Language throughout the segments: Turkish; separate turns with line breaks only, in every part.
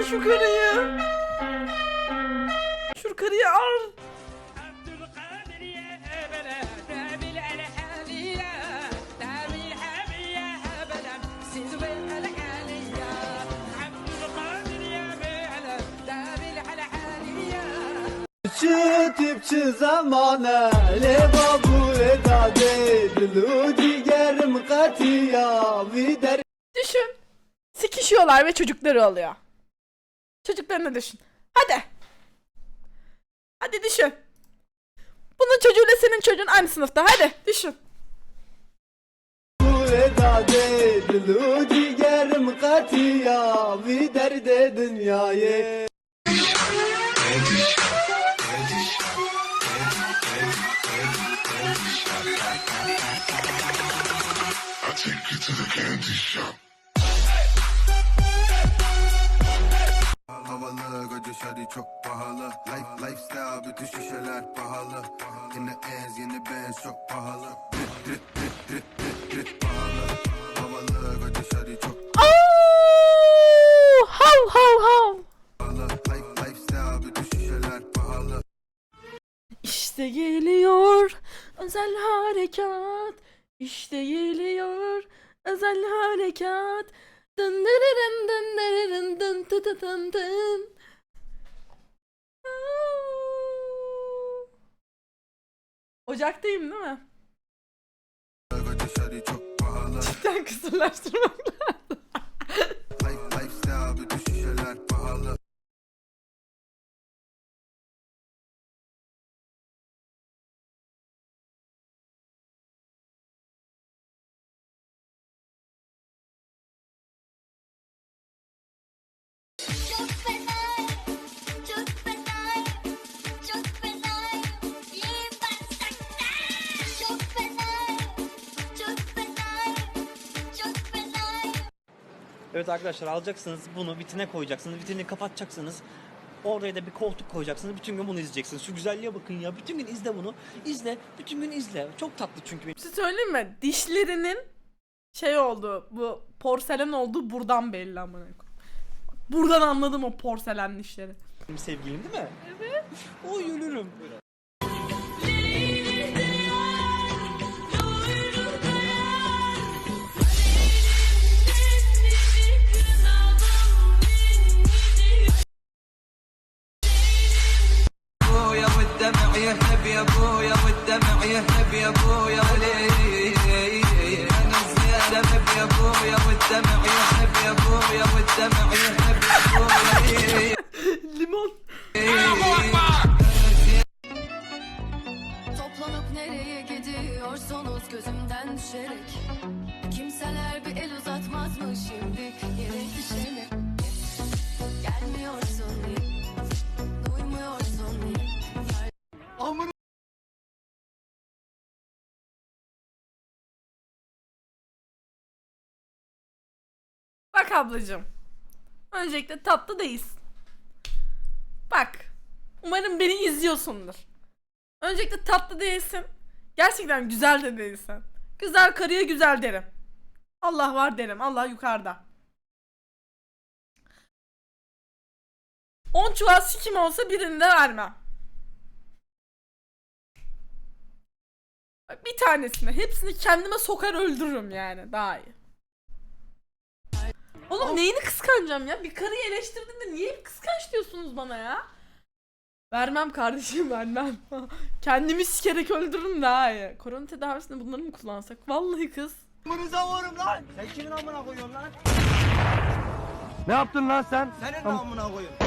al şu karıyı. Şu karıyı al.
Tipçi tipçi zamane Leva bu veda değil Digerim katiya Vider
Düşün Sikişiyorlar ve çocukları alıyor Çocuklarını düşün. Hadi. Hadi düşün. Bunun çocuğuyla senin çocuğun aynı sınıfta. Hadi düşün.
bu edade dilu digerim katiya vider de dünyayı
I take you to the candy shop.
Şadi çok pahalı Life, Lifestyle bütün şişeler pahalı Yine ez yeni benz çok pahalı Drit drit drit drit drit drit pahalı Havalı koca şadi çok
Oo! Hav hav hav. İşte geliyor özel harekat. İşte geliyor özel harekat. Dın dırırın dın dırırın dın tı tı tın tın. Ocaktayım değil mi? Cidden kısırlaştırmak lazım.
Evet arkadaşlar alacaksınız bunu vitrine koyacaksınız. Vitrini kapatacaksınız. Oraya da bir koltuk koyacaksınız. Bütün gün bunu izleyeceksiniz. Şu güzelliğe bakın ya. Bütün gün izle bunu. İzle. Bütün gün izle. Çok tatlı çünkü benim.
Bir şey söyleyeyim mi? Dişlerinin şey oldu. Bu porselen oldu buradan belli amına Buradan anladım o porselen dişleri.
Benim sevgilim değil mi? Evet. Oy ölürüm.
Buyurun. والدمع يهب يا ابويا ولي انا زيادة هب يا ابويا والدمع يهب يا ابويا والدمع يهب يا ابويا
Limon.
Toplanıp nereye gidiyorsunuz gözümden düşerek Kimseler bir el uzatmaz mı şimdi
Bak ablacığım. Öncelikle tatlı değilsin. Bak. Umarım beni izliyorsundur. Öncelikle tatlı değilsin. Gerçekten güzel de değilsin. Güzel karıya güzel derim. Allah var derim. Allah yukarıda. 10 çuval sikim olsa birini de vermem. Bir tanesini. Hepsini kendime sokar öldürürüm yani. Daha iyi. Oğlum neyini kıskanacağım ya? Bir karıyı eleştirdiğinde niye bir kıskanç diyorsunuz bana ya? Vermem kardeşim vermem. Kendimi sikerek öldürürüm daha iyi. Korona tedavisinde bunları mı kullansak? Vallahi kız.
Amınıza vururum lan. Sen kimin amına koyuyorsun lan?
Ne yaptın lan sen?
Senin de amına koyuyorsun.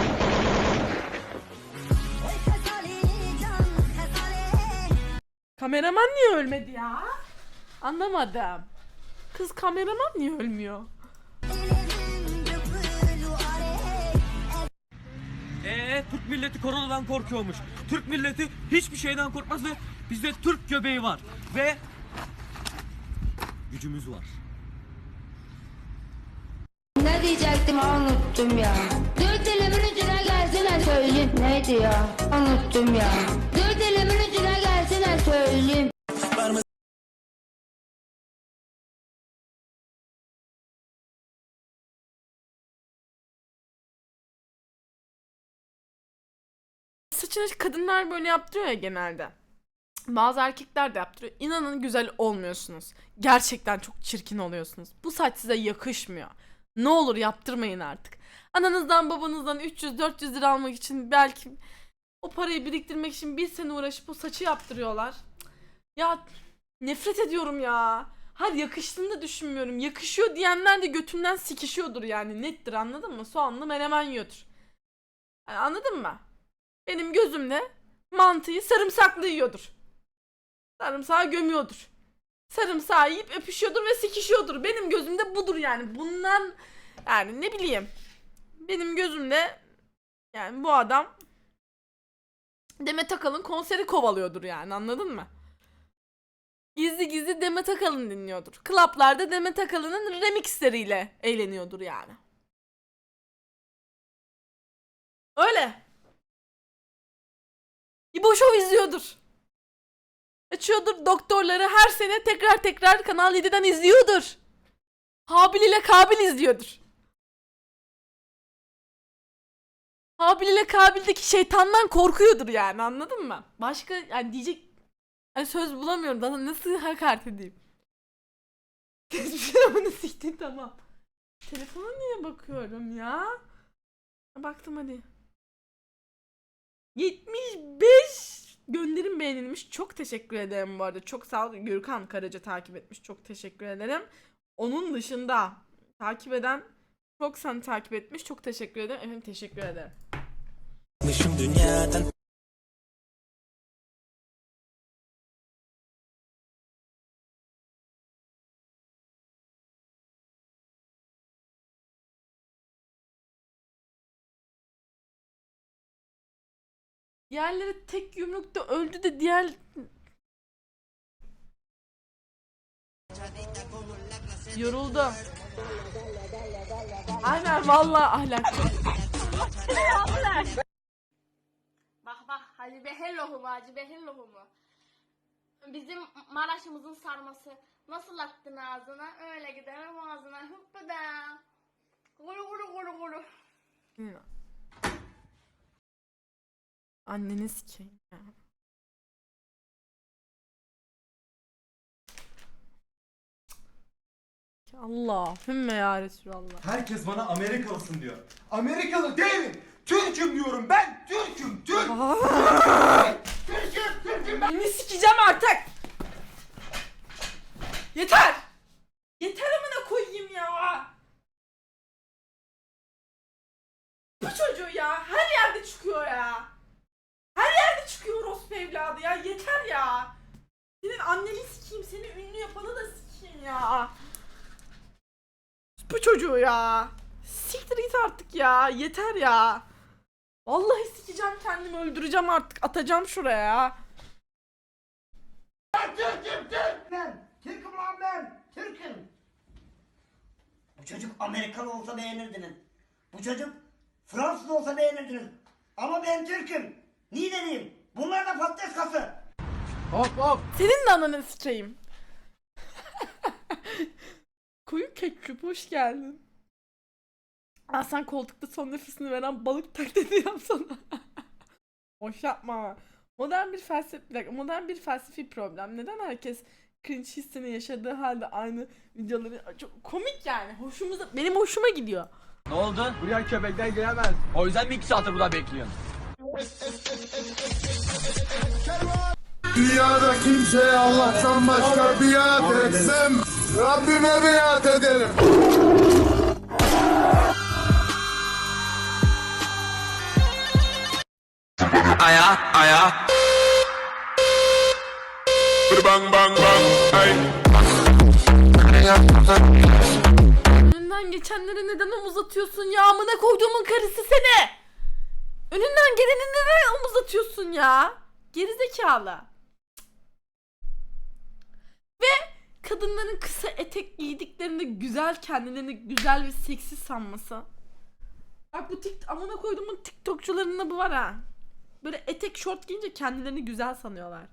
Kameraman niye ölmedi ya? Anlamadım. Kız kameraman niye ölmüyor?
Eee Türk milleti koronadan korkuyormuş. Türk milleti hiçbir şeyden korkmaz ve bizde Türk göbeği var. Ve gücümüz var.
Ne diyecektim unuttum ya. Dört elimin ucuna gelsene söyleyeyim. Neydi ya? Unuttum ya. Dört elimin
saçını kadınlar böyle yaptırıyor ya genelde. Bazı erkekler de yaptırıyor. İnanın güzel olmuyorsunuz. Gerçekten çok çirkin oluyorsunuz. Bu saç size yakışmıyor. Ne olur yaptırmayın artık. Ananızdan babanızdan 300-400 lira almak için belki o parayı biriktirmek için bir sene uğraşıp o saçı yaptırıyorlar. Ya nefret ediyorum ya. Hayır yakıştığını da düşünmüyorum. Yakışıyor diyenler de götünden sikişiyordur yani. Nettir anladın mı? Soğanlı menemen yiyordur. Yani anladın mı? Benim gözümle mantıyı sarımsaklı yiyordur. Sarımsağı gömüyordur. Sarımsağı yiyip öpüşüyordur ve sikişiyordur. Benim gözümde budur yani. Bundan yani ne bileyim. Benim gözümde yani bu adam Demet Akalın konseri kovalıyordur yani anladın mı? Gizli gizli Demet Akalın dinliyordur. Klaplarda Demet Akalın'ın remixleriyle eğleniyordur yani. Öyle. İbo Show izliyordur. Açıyordur doktorları her sene tekrar tekrar Kanal 7'den izliyordur. Habil ile Kabil izliyordur. Habil ile Kabil'deki şeytandan korkuyordur yani anladın mı? Başka yani diyecek yani söz bulamıyorum daha nasıl hakaret edeyim. Telefonu siktin tamam. Telefona niye bakıyorum ya? Baktım hadi. 75 gönderim beğenilmiş. Çok teşekkür ederim bu arada. Çok sağ ol. Gürkan Karaca takip etmiş. Çok teşekkür ederim. Onun dışında takip eden Roxanne takip etmiş. Çok teşekkür ederim. Efendim teşekkür ederim. Diğerleri tek yumrukta öldü de diğer... Yoruldu. Aynen vallahi ahlaklı.
Bak bak Hacı Behel lohumu Hacı Behel lohumu. Bizim Maraş'ımızın sarması nasıl attın ağzına öyle giderim ağzına hıppıda. Gulu gulu gulu gulu.
Anneni sikeyim ya. Allahümme ya Resulallah.
Herkes bana Amerikalısın diyor. Amerikalı değilim. Türk'üm diyorum ben. Türk'üm. Türk. Türk'üm. Türk'üm ben.
Beni sikeceğim artık. Yeter. Yeter amına koyayım ya. Bu çocuğu ya her yerde çıkıyor ya. Her yerde çıkıyor orospu evladı ya yeter ya. Senin anneni sikeyim seni ünlü yapanı da sikeyim ya. Bu çocuğu ya. Siktir git artık ya yeter ya. Vallahi sikeceğim kendimi öldüreceğim artık atacağım şuraya.
Türk'üm. Türk. Ben. Türk'üm lan ben. Türk'üm.
Bu çocuk Amerikalı olsa beğenirdiniz. Bu çocuk Fransız olsa beğenirdiniz. Ama ben Türk'üm. Niğdeliyim. Bunlar da patates kası.
Hop hop.
Senin de ananı sikeyim. Koyu ketçup hoş geldin. Aa, sen koltukta son nefesini veren balık taklidi yapsana. Boş yapma. Modern bir felsefe, bir dakika, modern bir felsefi problem. Neden herkes cringe hissini yaşadığı halde aynı videoları çok komik yani. Hoşumuza benim hoşuma gidiyor.
Ne oldu? Buraya köpekten giremez. O yüzden mi iki saattir burada bekliyorsun?
Dünyada kimseye Allah'tan başka biat etsem Rabbime biat ederim.
Aya aya
Bang bang bang. Ay.
Önünden geçenlere neden omuz atıyorsun ya? Amına koyduğumun karısı seni. Önünden geleni neden omuz atıyorsun ya? Gerizekalı. Ve kadınların kısa etek giydiklerinde güzel kendilerini güzel ve seksi sanması. Bak bu tik amına koyduğumun TikTokçularında bu var ha. Böyle etek şort giyince kendilerini güzel sanıyorlar.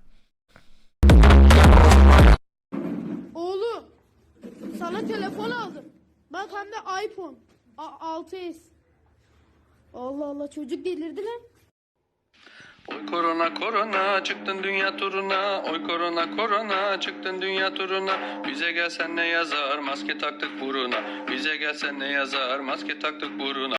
Oğlum sana telefon aldım. Bak hem de iPhone. A- 6s. Allah Allah çocuk delirdi lan.
Oy korona korona çıktın dünya turuna. Oy korona korona çıktın dünya turuna. Bize gelsen ne yazar? Maske taktık buruna. Bize gelsen ne yazar? Maske taktık buruna